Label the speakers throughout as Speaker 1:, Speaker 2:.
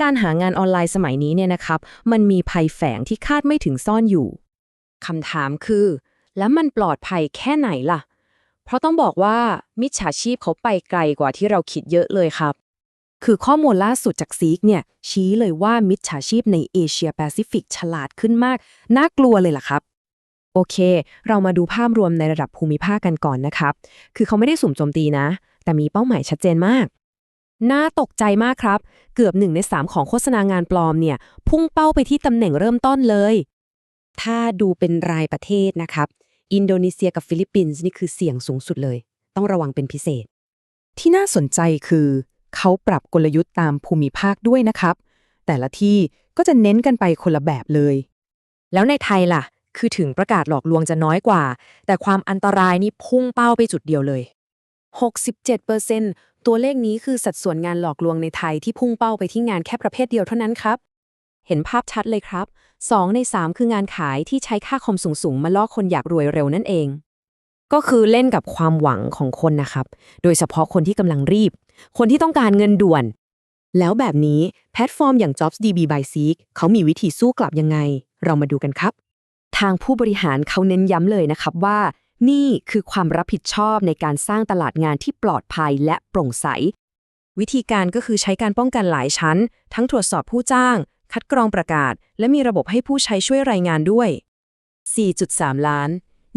Speaker 1: การหางานออนไลน์สมัยนี้เนี่ยนะครับ มันมีภัยแฝงที่คาดไม่ถึงซ่อนอยู่คำถามคือ แล้วมันปลอดภัยแค่ไหนล่ะ เพราะต้องบอกว่ามิจฉาชีพเขาไปไกลกว่าที่เราคิดเยอะเลยครับ คือข้อมูลล่าสุดจากซีกเนี่ย ชี้เลยว่ามิจฉาชีพในเอเชียแปซิฟิกฉลาดขึ้นมาก น่ากลัวเลยล่ะครับโอเค เรามาดูภาพรวมในระดับภูมิภาคกันก่อนนะครับ คือเขาไม่ได้สุ่มโจมตีนะ แต่มีเป้าหมายชัดเจนมาก น่าตกใจมากครับ เกือบหนึ่งในสามของโฆษณางานปลอมเนี่ย พุ่งเป้าไปที่ตำแหน่งเริ่มต้นเลย ถ้าดูเป็นรายประเทศนะครับ อินโดนีเซียกับฟิลิปปินส์นี่คือเสี่ยงสูงสุดเลย ต้องระวังเป็นพิเศษ
Speaker 2: ที่น่าสนใจคือ เขาปรับกลยุทธ์ตามภูมิภาคด้วยนะครับ แต่ละที่ก็จะเน้นกันไปคนละแบบเลย
Speaker 1: แล้วในไทยล่ะ คือถึงประกาศหลอกลวงจะน้อยกว่า แต่ความอันตรายนี่พุ่งเป้าไปจุดเดียวเลย 67% ตัวเลขนี้คือสัดส่วนงานหลอกลวงในไทยที่พุ่งเป้าไปที่งานแค่ประเภทเดียวเท่านั้นครับ เห็นภาพชัดเลยครับ 2 ใน 3 คืองานขายที่ใช้ค่าคอมสูงๆ มาล่อคนอยากรวยเร็วนั่นเอง ก็คือเล่นกับความหวังของคนนะครับ โดยเฉพาะคนที่กำลังรีบ คนที่ต้องการเงินด่วน แล้วแบบนี้แพลตฟอร์มอย่าง JobsDB by Seek เขามีวิธีสู้กลับยังไง เรามาดูกันครับ ทางผู้บริหารเขาเน้นย้ำเลยนะครับว่า นี่คือความรับผิดชอบในการสร้างตลาดงานที่ปลอดภัยและโปร่งใส วิธีการก็คือใช้การป้องกันหลายชั้น ทั้งตรวจสอบผู้จ้าง คัดกรองประกาศ และมีระบบให้ผู้ใช้ช่วยรายงานด้วย 4.3 ล้าน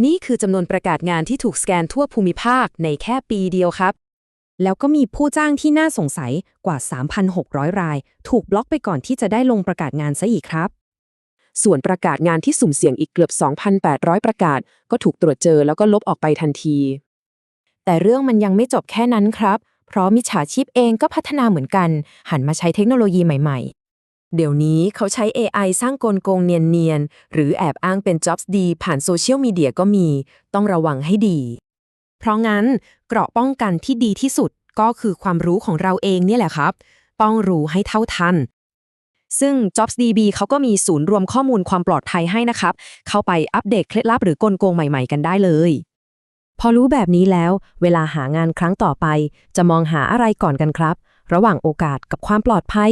Speaker 1: นี่คือจำนวนประกาศงานที่ถูกสแกนทั่วภูมิภาคในแค่ปีเดียวครับ แล้วก็มีผู้จ้างที่น่าสงสัยกว่า 3,600 ราย ถูกบล็อกไปก่อนที่จะได้ลงประกาศงานซะอีกครับ ส่วนประกาศงานที่สุ่มเสี่ยงอีกเกือบ 2,800 ประกาศ ก็ถูกตรวจเจอแล้วก็ลบออกไปทันที แต่เรื่องมันยังไม่จบแค่นั้นครับ เพราะมิจฉาชีพเองก็พัฒนาเหมือนกัน หันมาใช้เทคโนโลยีใหม่ๆ เดี๋ยวนี้เขาใช้ AI สร้างกลโกงเนียนๆ หรือแอบอ้างเป็น Jobs ดี ผ่านโซเชียลมีเดียก็มี ต้องระวังให้ดี เพราะงั้นเกราะป้องกันที่ดีที่สุดก็คือความรู้ของเราเองเนี่ยแหละครับ ต้องรู้ให้เท่าทัน ซึ่ง JobsDB เขาก็มีศูนย์รวมข้อมูลความปลอดภัยให้นะครับ เข้าไปอัปเดตเคล็ดลับหรือกลโกงใหม่ๆกันได้เลย พอรู้แบบนี้แล้ว เวลาหางานครั้งต่อไป จะมองหาอะไรก่อนกันครับ ระหว่างโอกาสกับความปลอดภัย